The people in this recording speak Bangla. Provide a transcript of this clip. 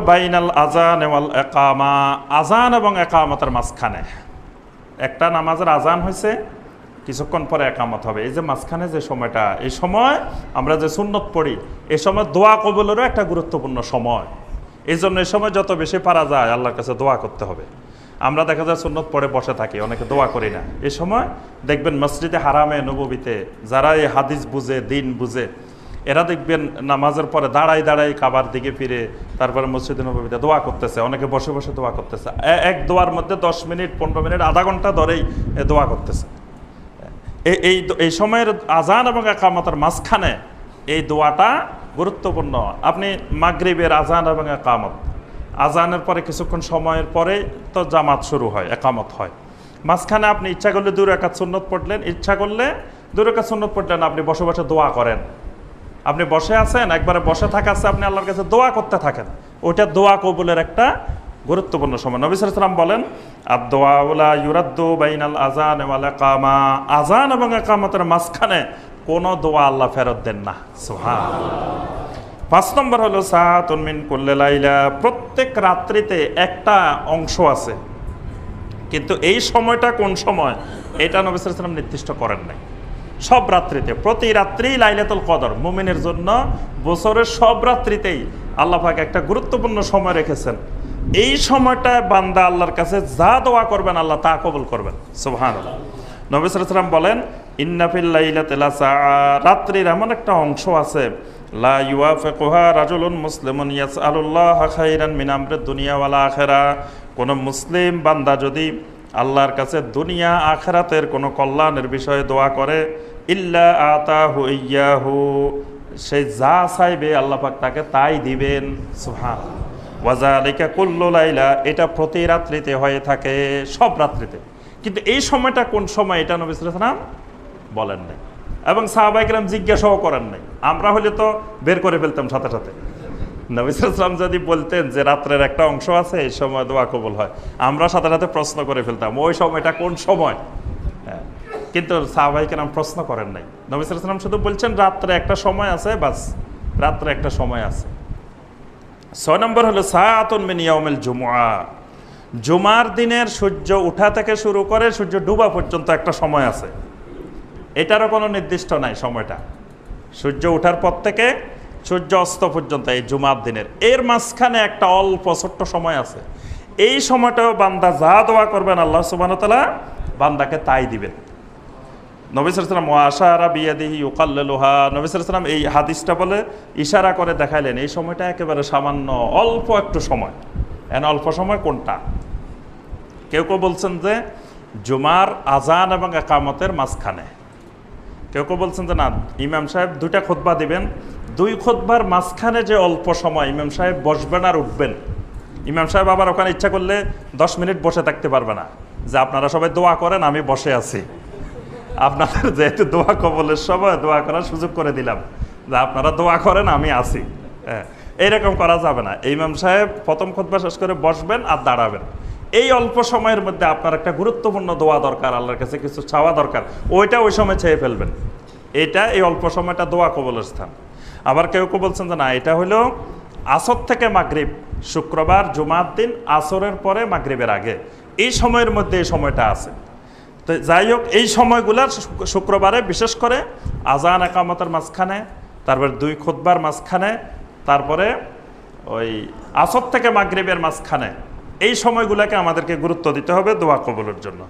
বাইনাল আজান একামা আজান এবং একামতের মাঝখানে। একটা নামাজের আজান হয়েছে কিছুক্ষণ পরে একামত হবে। এই যে মাঝখানে যে সময়টা, এই সময় আমরা যে সুন্নত পড়ি, এই সময় দোয়া কবুলেরও একটা গুরুত্বপূর্ণ সময়। এই জন্য এই সময় যত বেশি পারা যায়, আল্লাহর কাছে দোয়া করতে হবে। আমরা দেখা যায় সুন্নত পড়ে বসে থাকি, অনেকে দোয়া করি না। এই সময় দেখবেন মসজিদে হারামে নবীতে যারা এই হাদিস বুঝে, দিন বুঝে এরা দেখবেন নামাজের পরে দাঁড়াই দাঁড়াই কাবার দিকে ফিরে তারপরে মসজিদে নবীতে দোয়া করতেছে, অনেকে বসে বসে দোয়া করতেছে। এক দোয়ার মধ্যে দশ মিনিট, পনেরো মিনিট, আধা ঘণ্টা ধরেই দোয়া করতেছে। এই এই সময়ের আজান এবং একামতের মাঝখানে এই দোয়াটা গুরুত্বপূর্ণ। আপনি মাগরিবের আজান এবং একামত। আজানের পরে কিছুক্ষণ সময়ের পরে তো জামাত শুরু হয়, একামত হয়। মাঝখানে আপনি ইচ্ছা করলে দূর একাত সুন্নত পড়লেন, ইচ্ছা করলে দূর একাত সুন্নত পড়লেন, আপনি বসে বসে দোয়া করেন। আপনি বসে আছেন, একবারে বসে থাকা আছে, আপনি আল্লাহর কাছে দোয়া করতে থাকেন। ওইটা দোয়া কবুলের একটা গুরুত্বপূর্ণ সময়। নবী সালাম বলেন আর দোয়া ইউরাদ্দু বাইনাল আজান একামা আজান এবং একামতের মাঝখানে কোনো দোয়া আল্লাহ ফেরত দেন না। সুহান পাঁচ নম্বর হলো সাহাতুন মিন কুল্লে লাইলা। প্রত্যেক রাত্রিতে একটা অংশ আছে। কিন্তু এই সময়টা কোন সময়? এটা নবী সালাম নির্দিষ্ট করেন নাই। সব রাত্রিতে, প্রতি রাত্রিই লাইলাতুল কদর, মুমিনের জন্য বছরের সব রাত্রিতেই আল্লাহ পাক একটা গুরুত্বপূর্ণ সময় রেখেছেন। এই সময়টায় বান্দা আল্লাহর কাছে যা দোয়া করবেন, আল্লাহ তা কবল করবেন। সুবহান নবী সালাম বলেন রাত্রির এমন একটা অংশ আছে, লা ইউয়াফিকুহা রাজুলুন মুসলিমুন ইয়াসআলুল্লাহ খাইরান মিন আমরিদ দুনিয়া ওয়াল আখিরা কোন মুসলিম বান্দা যদি আল্লাহর কাছে দুনিয়া আখেরাতের কোনো কল্যাণের বিষয়ে দোয়া করে, ইল্লা আতাহু ইয়াহু সে যা চাইবে আল্লাহ পাক তাকে তাই দিবেন। সুহান ওয়াজালিকা কুল্লু লাইলা, এটা প্রতি রাত্রিতে হয়ে থাকে, সব রাত্রিতে। কিন্তু এই সময়টা কোন সময়, এটা নবী সালাম বলেন নাই। এবং সাহাবাইকরাম জিজ্ঞাসাও করেন নাই। আমরা হলে তো বের করে ফেলতাম সাথে সাথে। নবিসাম যদি বলতেন যে রাত্রের একটা অংশ আছে, এই সময় দোয়া কবুল হয়। আমরা সাথে সাথে প্রশ্ন করে ফেলতাম, ওই সময়টা কোন সময়? হ্যাঁ। কিন্তু সাহবাইকে নাম প্রশ্ন করেন নাই। নবিসাম শুধু বলছেন, রাত্রে একটা সময় আছে, বাস, রাত্রে একটা সময় আছে। ছয় নম্বর হলো, সায়াতুন মিনিয়মেল জুমুয়া জুমার দিনের সূর্য উঠা থেকে শুরু করে সূর্য ডুবা পর্যন্ত একটা সময় আছে। এটারও কোনো নির্দিষ্ট নাই সময়টা। সূর্য ওঠার পর থেকে সূর্য অস্ত পর্যন্ত এই জুমার দিনের। এর মাঝখানে একটা অল্প ছোট্ট সময় আছে। এই সময়টাও বান্দা যা দোয়া করবেন, আল্লাহ সুবাহতালা বান্দাকে তাই দিবেন। নবিসাম আশারা বিয়াদিহি ইউকাল্লুহা নবিসাম এই হাদিসটা বলে ইশারা করে দেখাইলেন, এই সময়টা একেবারে সামান্য অল্প একটু সময়। এন অল্প সময় কোনটা? কেউ কেউ বলছেন যে জুমার আজান এবং একামতের মাঝখানে। কেউ কেউ বলছেন যে না, ইমাম সাহেব দুইটা খোদবা দিবেন দুই খোদবার মাঝখানে যে অল্প সময় ইমাম সাহেব বসবেন আর উঠবেন। ইমাম সাহেব আবার ওখানে ইচ্ছা করলে দশ মিনিট বসে থাকতে পারবে না। যে আপনারা সবাই দোয়া করেন, আমি বসে আছি। আপনাদের যেহেতু দোয়া কবলের সময়, দোয়া করার সুযোগ করে দিলাম। যে আপনারা দোয়া করেন, আমি আছি। হ্যাঁ এইরকম করা যাবে না। ইমাম সাহেব প্রথম খোদবা শেষ করে বসবেন আর দাঁড়াবেন। এই অল্প সময়ের মধ্যে আপনার একটা গুরুত্বপূর্ণ দোয়া দরকার, আল্লাহর কাছে কিছু চাওয়া দরকার। ওইটা ওই সময় ছেয়ে ফেলবেন। এটা এই অল্প সময়টা দোয়া কবলের স্থান। আবার কেউ কেউ বলছেন যে না, এটা হলো আসর থেকে মাগরিব, শুক্রবার, জুমার দিন, আসরের পরে মাগরিবের আগে। এই সময়ের মধ্যে এই সময়টা আছে। তো যাই হোক, এই সময়গুলার শুক্রবারে বিশেষ করে আজান, একামতের মাঝখানে, তারপর দুই খুতবার মাঝখানে, তারপরে ওই আসর থেকে মাগরিবের মাঝখানে। এই সময়গুলোকে আমাদেরকে গুরুত্ব দিতে হবে দোয়া কবলের জন্য।